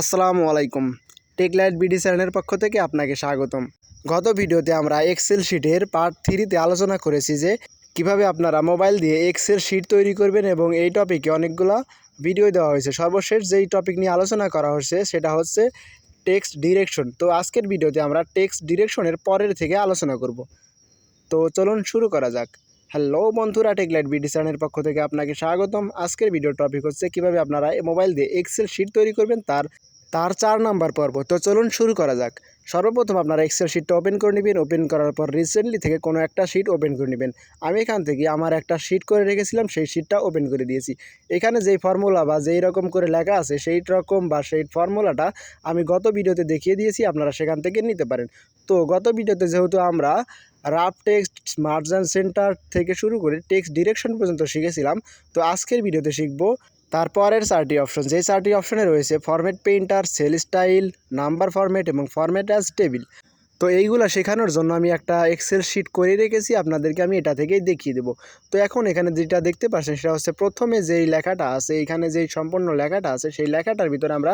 আসসালামু আলাইকুম। টেকলাইট বিডি চ্যানেলের পক্ষ থেকে আপনাকে স্বাগতম। গত ভিডিওতে আমরা এক্সেল শিটের পার্ট থ্রিতে আলোচনা করেছি যে কীভাবে আপনারা মোবাইল দিয়ে এক্সেল শিট তৈরি করবেন এবং এই টপিকে অনেকগুলো ভিডিও দেওয়া হয়েছে। সর্বশেষ যেই টপিক নিয়ে আলোচনা করা হচ্ছে সেটা হচ্ছে টেক্সট ডিরেকশন তো আজকের ভিডিওতে আমরা টেক্সট ডিরেকশনের পরের থেকে আলোচনা করব। তো চলুন শুরু করা যাক। হ্যালো বন্ধুরা টেকলাইট বিডি চ্যানেলের পক্ষ থেকে আপনাকে স্বাগতম। আজকের ভিডিও টপিক হচ্ছে কীভাবে আপনারা মোবাইল দিয়ে এক্সেল শিট তৈরি করবেন, তার তার চার নাম্বার পর্ব। তো চলুন শুরু করা যাক। সর্বপ্রথম আপনারা এক্সেল শিটটা ওপেন করে নেবেন। ওপেন করার পর রিসেন্টলি থেকে কোনো একটা শিট ওপেন করে নেবেন। আমি এখান থেকে আমার একটা শিট করে রেখেছিলাম, সেই শিটটা ওপেন করে দিয়েছি। এখানে যেই ফর্মুলা বা যেই রকম করে লেখা আছে, সেই রকম বা সেই ফর্মুলাটা আমি গত ভিডিওতে দেখিয়ে দিয়েছি, আপনারা সেখান থেকে নিতে পারেন। তো গত ভিডিওতে যেহেতু আমরা রাফ টেক্সট মার্জান সেন্টার থেকে শুরু করে টেক্সট ডিরেকশন পর্যন্ত শিখেছিলাম। তো আজকের ভিডিওতে শিখব তারপরের চারটি অপশন। যে চারটি অপশনে রয়েছে format painter cell style number format এবং ফরম্যাট অ্যাজ টেবিল তো এইগুলো শেখানোর জন্য আমি একটা এক্সেল শিট করে রেখেছি, আপনাদেরকে আমি এটা থেকেই দেখিয়ে দেবো। তো এখন এখানে যেটা দেখতে পাচ্ছেন সেটা হচ্ছে প্রথমে যেই লেখাটা আছে, এখানে যেই সম্পূর্ণ লেখাটা আছে, সেই লেখাটার ভিতরে আমরা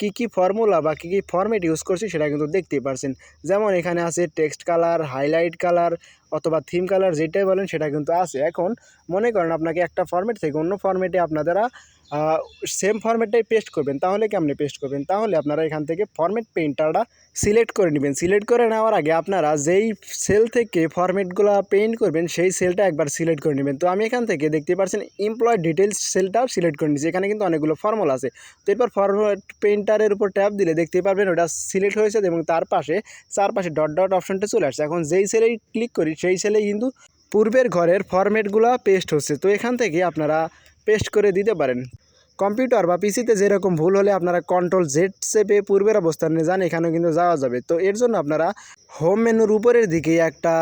কি কি ফর্মুলা বা কী কী ফরম্যাট ইউজ করছি সেটা কিন্তু দেখতেই পারছেন। যেমন এখানে আছে টেক্সট কালার হাইলাইট কালার অথবা থিম কালার যেটাই বলেন সেটা কিন্তু আছে। এখন মনে করেন আপনাকে একটা ফরম্যাট থেকে অন্য ফরম্যাটে আপনারা সেম ফরম্যাটটাই পেস্ট করবেন, তাহলে কেমনে পেস্ট করবেন? তাহলে আপনারা এখান থেকে ফরম্যাট পেইন্টারটা সিলেক্ট করে নেবেন। সিলেক্ট করে নেওয়ার আগে আপনারা যেই সেল থেকে ফরম্যাটগুলো পেইন্ট করবেন, সেই সেলটা একবার সিলেক্ট করে নেবেন। তো আমি এখান থেকে দেখতে পাচ্ছেন এমপ্লয় ডিটেলস সেলটা সিলেক্ট করে নিচ্ছি এখানে কিন্তু অনেকগুলো ফর্মুলা আছে। তো এরপর ফরম্যাট পেন্টারের উপর ট্যাপ দিলে দেখতে পারবেন ওটা সিলেক্ট হয়েছে এবং তার পাশে চারপাশে ডট ডট অপশনটা চলে আসছে। এখন যেই সেলেই ক্লিক করি, সেই সেলেই কিন্তু পূর্বের ঘরের ফরম্যাটগুলো পেস্ট হচ্ছে। তো এখান থেকে আপনারা পেস্ট করে দিতে পারেন। কম্পিউটার বা পিসিতে যেরকম ভুল হলে আপনারা কন্ট্রোল জেড চেপে পূর্বের অবস্থানে যান, এখানেও কিন্তু যাওয়া যাবে। তো এর জন্য আপনারা হোম মেনুর উপরের দিকে একটা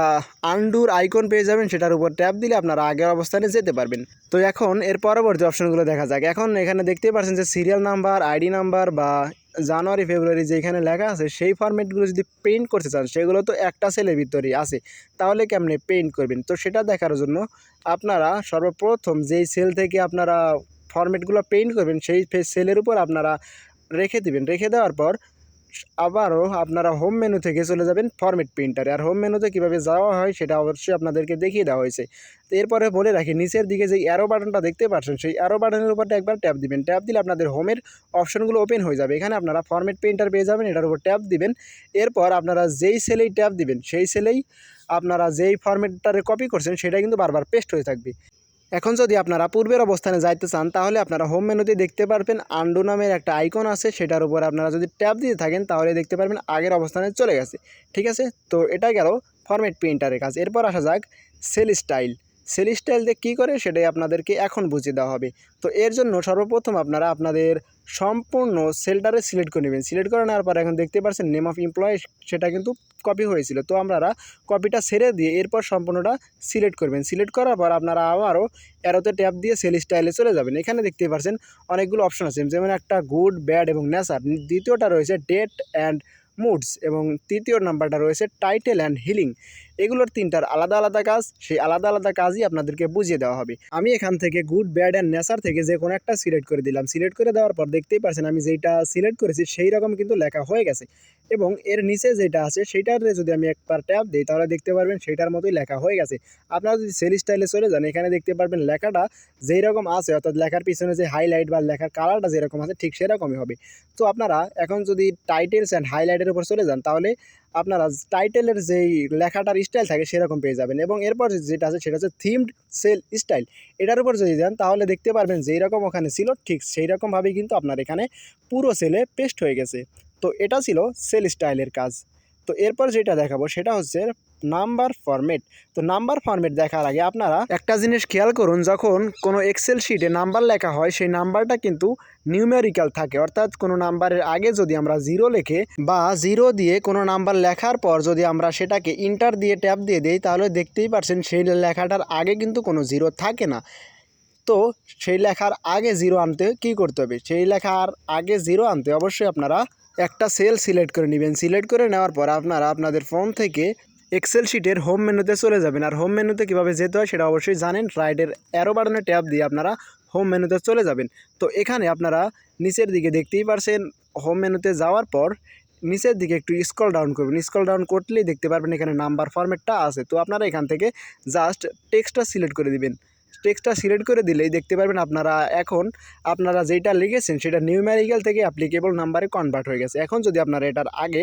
আন্ডুর আইকন পেয়ে যাবেন, সেটার উপর ট্যাপ দিলে আপনারা আগের অবস্থানে যেতে পারবেন। তো এখন এর পরবর্তী অপশনগুলো দেখা যাক। এখন এখানে দেখতেই পাচ্ছেন যে সিরিয়াল নাম্বার আইডি নাম্বার বা জানুয়ারি, ফেব্রুয়ারি যেখানে লেখা আছে, সেই ফর্মেটগুলো যদি প্রিন্ট করতে চান, সেগুলো তো একটা সেলের ভিতরেই আছে। তাহলে কেমনে প্রিন্ট করবেন? তো সেটা দেখার জন্য আপনারা সর্বপ্রথম যেই সেল থেকে আপনারা ফর্মেটগুলো প্রিন্ট করবেন, সেই সেলের উপর আপনারা রেখে দিবেন। রেখে দেওয়ার পর আবারও আপনারা হোম মেনু থেকে চলে যাবেন ফরম্যাট প্রিন্টারে আর হোম মেনুতে কীভাবে যাওয়া হয় সেটা অবশ্যই আপনাদেরকে দেখিয়ে দেওয়া হয়েছে। তো এরপরে বলে রাখি, নিচের দিকে যে অ্যারো বাটনটা দেখতে পাচ্ছেন, সেই অ্যারো বাটনের উপরটা একবার ট্যাপ দিবেন। ট্যাপ দিলে আপনাদের হোমের অপশনগুলো ওপেন হয়ে যাবে। এখানে আপনারা ফরম্যাট প্রিন্টার পেয়ে যাবেন, এটার উপর ট্যাপ দিবেন। এরপর আপনারা যেই সেলেই ট্যাপ দিবেন, সেই সেলেই আপনারা যেই ফরম্যাটটারে কপি করছেন, সেটা কিন্তু বারবার পেস্ট হয়ে থাকবে। এখন যদি আপনারা পূর্বের অবস্থানে যাইতে চান, তাহলে আপনারা হোম মেনুতে দেখতে পারবেন আন্ডু নামের একটা আইকন আছে, সেটার উপর আপনারা যদি ট্যাপ দিয়ে থাকেন, তাহলে দেখতে পারবেন আগের অবস্থানে চলে গেছে। ঠিক আছে? তো এটা গেল ফরম্যাট প্রিন্টারের কাজ। এরপর আসা যাক সেল স্টাইল সেল স্টাইল দিয়ে কী করে? সেটাই আপনাদেরকে এখন বুঝিয়ে দেওয়া হবে। তো এর জন্য সর্বপ্রথম আপনারা আপনাদের সম্পূর্ণ সেলটারে সিলেক্ট করে নেবেন। সিলেক্ট করে নেওয়ার পর এখন দেখতে পাচ্ছেন নেম অফ এমপ্লয় সেটা কিন্তু কপি হয়েছিল। তো আপনারা কপিটা সেরে দিয়ে এরপর সম্পূর্ণটা সিলেক্ট করবেন। সিলেক্ট করার পর আপনারা আবারও অ্যারোতে ট্যাপ দিয়ে সেল স্টাইলে চলে যাবেন। এখানে দেখতে পাচ্ছেন অনেকগুলো অপশন আছে। যেমন একটা গুড ব্যাড এবং নেচার দ্বিতীয়টা রয়েছে ডেট অ্যান্ড মুডস এবং তৃতীয় নাম্বারটা রয়েছে টাইটেল অ্যান্ড হিলিং এগুলোর তিনটার আলাদা আলাদা কাজ, সেই আলাদা আলাদা কাজই আপনাদেরকে বুঝিয়ে দেওয়া হবে। আমি এখান থেকে গুড ব্যাড অ্যান্ড নেচার থেকে যে কোনো একটা সিলেক্ট করে দিলাম। সিলেক্ট করে দেওয়ার পর দেখতেই পারছেন আমি যেইটা সিলেক্ট করেছি সেই রকম কিন্তু লেখা হয়ে গেছে। এবং এর নিচে যেটা আছে সেইটার যদি আমি একবার ট্যাপ দিই, তাহলে দেখতে পারবেন সেইটার মতোই লেখা হয়ে গেছে। আপনারা যদি সেল স্টাইলে চলে যান, এখানে দেখতে পারবেন লেখাটা যেই রকম আছে, অর্থাৎ লেখার পিছনে যে হাইলাইট বা লেখার কালারটা যেরকম আছে, ঠিক সেরকমই হবে। তো আপনারা এখন যদি টাইটেলস অ্যান্ড হাইলাইটের উপর চলে যান, তাহলে আপনারা টাইটেলের যেই লেখাটার স্টাইল থাকে, সেরকম পেয়ে যাবেন। এবং এরপর যেটা আছে, সেটা হচ্ছে থিমড সেল স্টাইল এটার উপর যদি দেন তাহলে দেখতে পারবেন যেই রকম ওখানে ছিল, ঠিক সেই রকমভাবেই কিন্তু আপনার এখানে পুরো সেলে পেস্ট হয়ে গেছে। তো এটা ছিল সেল স্টাইলের কাজ। তো এরপর যেটা দেখাবো সেটা হচ্ছে নাম্বার ফরম্যাট। তো নাম্বার ফরম্যাট দেখার আগে আপনারা একটা জিনিস খেয়াল করুন, যখন কোনো এক্সেল শিটে নাম্বার লেখা হয়, সেই নাম্বারটা কিন্তু নিউমেরিক্যাল থাকে। অর্থাৎ কোনো নাম্বারের আগে যদি আমরা জিরো লেখে বা জিরো দিয়ে কোনো নাম্বার লেখার পর যদি আমরা সেটাকে ইন্টার দিয়ে ট্যাপ দিয়ে দিই, তাহলে দেখতেই পারছেন সেই লেখাটার আগে কিন্তু কোনো জিরো থাকে না। তো সেই লেখার আগে জিরো আনতে কি করতে হবে? সেই লেখার আগে জিরো আনতে অবশ্যই আপনারা একটা সেল সিলেক্ট করে নেবেন। সিলেক্ট করে নেওয়ার পর আপনারা আপনাদের ফোন থেকে এক্সেল শিটের হোম মেনুতে চলে যাবেন। আর হোম মেনুতে কীভাবে যেতে হয় সেটা অবশ্যই জানেন। রাইডের অ্যারো বাটনে ট্যাপ দিয়ে আপনারা হোম মেনুতে চলে যাবেন। তো এখানে আপনারা নিচের দিকে দেখতেই পারছেন হোম মেনুতে যাওয়ার পর নিচের দিকে একটু স্ক্রল ডাউন করবেন। স্ক্রল ডাউন করলেই দেখতে পারবেন এখানে নাম্বার ফরম্যাটটা আছে। তো আপনারা এখান থেকে জাস্ট টেক্সটটা সিলেক্ট করে দিবেন। টেক্সটটা সিলেক্ট করে দিলেই দেখতে পারবেন আপনারা এখন আপনারা যেটা লিখেছেন সেটা নিউম্যারিক্যাল থেকে অ্যাপ্লিকেবল নাম্বারে কনভার্ট হয়ে গেছে। এখন যদি আপনারা এটার আগে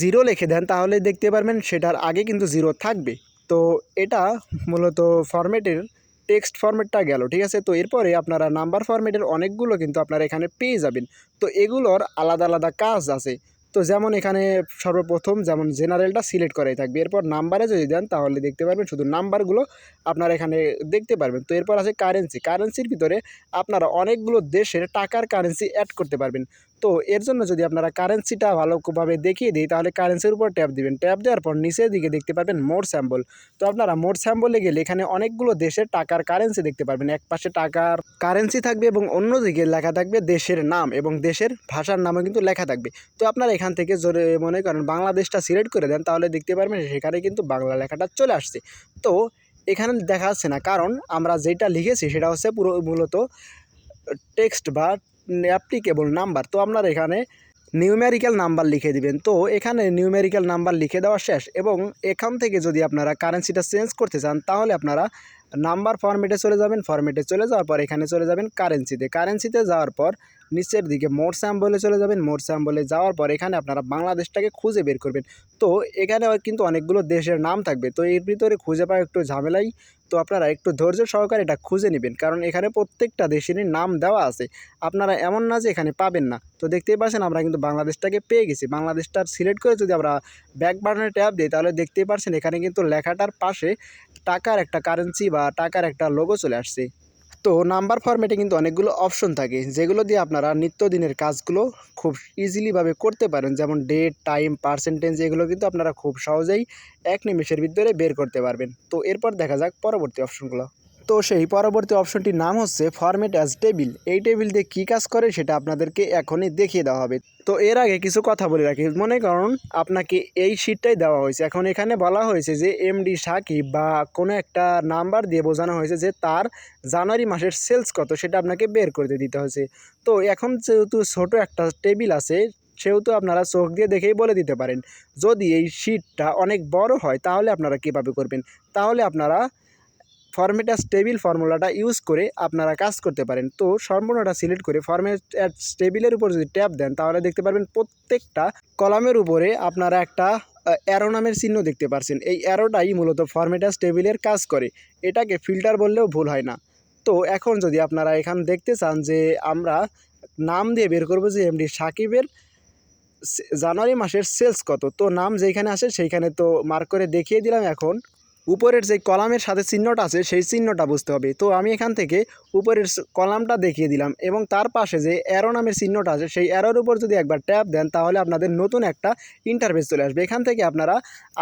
জিরো লিখে দেন, তাহলে দেখতে পারবেন সেটার আগে কিন্তু জিরো থাকবে। তো এটা মূলত ফরম্যাটের টেক্সট ফরম্যাটটা গেল, ঠিক আছে? তো এরপরে আপনারা নাম্বার ফরম্যাটের অনেকগুলো কিন্তু আপনারা এখানে পেয়ে যাবেন। তো এগুলোর আলাদা আলাদা কাজ আছে। তো যেমন এখানে সর্বপ্রথম যেমন জেনারেলটা সিলেক্ট করাই থাকবে। এরপর নাম্বারে যদি দেন তাহলে দেখতে পারবেন শুধু নাম্বারগুলো আপনারা এখানে দেখতে পারবেন। তো এরপর আছে কারেন্সি কারেন্সির ভিতরে আপনারা অনেকগুলো দেশের টাকার কারেন্সি অ্যাড করতে পারবেন। তো এর জন্য যদি আপনারা কারেন্সিটা ভালোভাবে দেখিয়ে দিই, তাহলে কারেন্সির উপর ট্যাপ দিবেন। ট্যাপ দেওয়ার পর নিচের দিকে দেখতে পারবেন মোর স্যাম্বল তো আপনারা মোর স্যাম্বলে গেলে এখানে অনেকগুলো দেশের টাকার কারেন্সি দেখতে পারবেন। এক পাশে টাকার কারেন্সি থাকবে এবং অন্যদিকে লেখা থাকবে দেশের নাম এবং দেশের ভাষার নামও কিন্তু লেখা থাকবে। তো আপনারা এখান থেকে জোরে মনে করেন বাংলাদেশটা সিলেক্ট করে দেন, তাহলে দেখতে পারবেন সেখানে কিন্তু বাংলা লেখাটা চলে আসছে। তো এখানে দেখা যাচ্ছে না, কারণ আমরা যেটা লিখেছি সেটা হচ্ছে পুরো মূলত টেক্সট বা অ্যাপ্লিকেবল নাম্বার তো আপনার এখানে নিউমেরিক্যাল নাম্বার লিখে দিবেন। তো এখানে নিউমেরিক্যাল নাম্বার লিখে দেওয়া শেষ এবং এখান থেকে যদি আপনারা কারেন্সিটা চেঞ্জ করতে চান, তাহলে আপনারা নাম্বার ফরম্যাটে চলে যাবেন। ফরম্যাটে চলে যাওয়ার পর এখানে চলে যাবেন কারেন্সিতে কারেন্সিতে যাওয়ার পর নিচের দিকে মোট স্যাম্বলে চলে যাবেন। মোট স্যাম্বলে যাওয়ার পর এখানে আপনারা বাংলাদেশটাকে খুঁজে বের করবেন। তো এখানে কিন্তু অনেকগুলো দেশের নাম থাকবে। তো এর ভিতরে খুঁজে পাওয়া একটু ঝামেলাই। তো আপনারা একটু ধৈর্য সহকারে এটা খুঁজে নেবেন। কারণ এখানে প্রত্যেকটা দেশেরই নাম দেওয়া আছে। আপনারা এমন না যে এখানে পাবেন না। তো দেখতেই পাচ্ছেন আমরা কিন্তু বাংলাদেশটাকে পেয়ে গেছি। বাংলাদেশটার সিলেক্ট করে যদি আমরা ব্যাক বাটনে ট্যাপ দিই, তাহলে দেখতেই পাচ্ছেন এখানে কিন্তু লেখাটার পাশে টাকার একটা কারেন্সি বা টাকার একটা লোগো চলে আসছে। তো নাম্বার ফরম্যাটে কিন্তু অনেকগুলো অপশন থাকে, যেগুলো দিয়ে আপনারা নিত্যদিনের কাজগুলো খুব ইজিলিভাবে করতে পারেন। যেমন ডেট টাইম পার্সেন্টেজ এগুলো কিন্তু আপনারা খুব সহজেই এক নিমেষের ভিতরে বের করতে পারবেন। তো এরপর দেখা যাক পরবর্তী অপশনগুলো তো সেই পরবর্তী অপশনটির নাম হচ্ছে ফরম্যাট অ্যাজ টেবিল এই টেবিল দিয়ে কী কাজ করে সেটা আপনাদেরকে এখনই দেখিয়ে দেওয়া হবে। তো এর আগে কিছু কথা বলে রাখি। মনে করুন, আপনাকে এই শিটটাই দেওয়া হয়েছে। এখন এখানে বলা হয়েছে যে এমডি সাকিব বা কোনো একটা নাম্বার দিয়ে বোঝানো হয়েছে যে তার জানুয়ারি মাসের সেলস কত, সেটা আপনাকে বের করতে দিতে হয়েছে। তো এখন যেহেতু ছোটো একটা টেবিল আছে, সেহেতু আপনারা চোখ দিয়ে দেখেই বলে দিতে পারেন। যদি এই শিটটা অনেক বড় হয়, তাহলে আপনারা কীভাবে করবেন? তাহলে আপনারা ফরম্যাটাস টেবিল ফর্মুলাটা ইউজ করে আপনারা কাজ করতে পারেন। তো সম্পূর্ণটা সিলেক্ট করে ফরম্যাট টেবিলের উপর যদি ট্যাপ দেন, তাহলে দেখতে পারবেন প্রত্যেকটা কলামের উপরে আপনারা একটা অ্যারো নামের চিহ্ন দেখতে পারছেন। এই অ্যারোটাই মূলত ফরম্যাটাস টেবিলের কাজ করে। এটাকে ফিল্টার বললেও ভুল হয় না। তো এখন যদি আপনারা এখান দেখতে চান যে আমরা নাম দিয়ে বের করব যে এমডি সাকিবের জানুয়ারি মাসের সেলস কত। তো নাম যেখানে আসে সেইখানে তো মার্ক করে দেখিয়ে দিলাম এখন। উপরের যে কলামের সাথে চিহ্নটা আছে, সেই চিহ্নটা বুঝতে হবে। তো আমি এখান থেকে উপরের কলামটা দেখিয়ে দিলাম এবং তার পাশে যে অ্যারো নামের চিহ্নটা আছে, সেই অ্যারোর উপর যদি একবার ট্যাপ দেন, তাহলে আপনাদের নতুন একটা ইন্টারফেস চলে আসবে। এখান থেকে আপনারা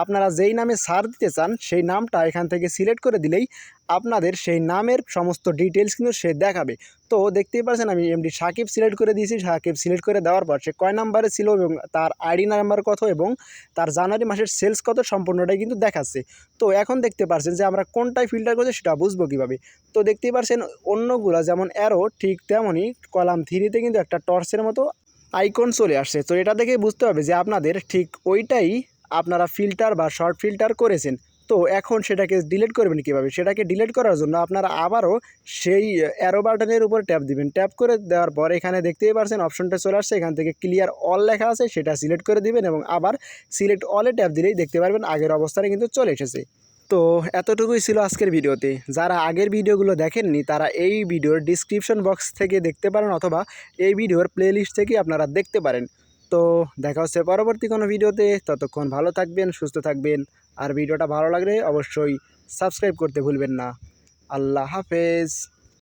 আপনারা যেই নামে সার দিতে চান, সেই নামটা এখান থেকে সিলেক্ট করে দিলেই আপনাদের সেই নামের সমস্ত ডিটেলস কিন্তু সে দেখাবে। তো দেখতেই পাচ্ছেন আমি এমডি সাকিব সিলেক্ট করে দিয়েছি। সাকিব সিলেক্ট করে দেওয়ার পর সে কয় নাম্বারে ছিল এবং তার আইডি নাম্বার কত এবং তার জানুয়ারি মাসের সেলস কত সম্পূর্ণটাই কিন্তু দেখাচ্ছে। তো এখন দেখতে পাচ্ছেন যে আমরা কোনটাই ফিল্টার করছি সেটা বুঝব কীভাবে। তো দেখতেই পাচ্ছেন অন্যগুলো যেমন অ্যারো ঠিক তেমনই কলাম থ্রিতে কিন্তু একটা টর্চের মতো আইকন চলে আসছে। তো এটা দেখে বুঝতে হবে যে আপনাদের ঠিক ওইটাই আপনারা ফিল্টার বা শর্ট ফিল্টার করেছেন। তো এখন সেটাকে ডিলিট করবেন কীভাবে? সেটাকে ডিলিট করার জন্য আপনারা আবারও সেই অ্যারো বাটনের উপর ট্যাপ দিবেন। ট্যাপ করে দেওয়ার পর এখানে দেখতেই পারছেন অপশনটা চলে আসছে। এখান থেকে ক্লিয়ার অল লেখা আছে, সেটা সিলেক্ট করে দিবেন এবং আবার সিলেক্ট অলে ট্যাপ দিলেই দেখতে পারবেন আগের অবস্থানে কিন্তু চলে এসেছে। তো এতটুকুই ছিল আজকের ভিডিওতে। যারা আগের ভিডিওগুলো দেখেননি, তারা এই ভিডিওর ডিসক্রিপশন বক্স থেকে দেখতে পারেন অথবা এই ভিডিওর প্লেলিস্ট থেকে আপনারা দেখতে পারেন। তো দেখা হচ্ছে পরবর্তী কোনো ভিডিওতে। ততক্ষণ ভালো থাকবেন, সুস্থ থাকবেন। আর ভিডিওটা ভালো লাগলে অবশ্যই সাবস্ক্রাইব করতে ভুলবেন না। আল্লাহ হাফেজ।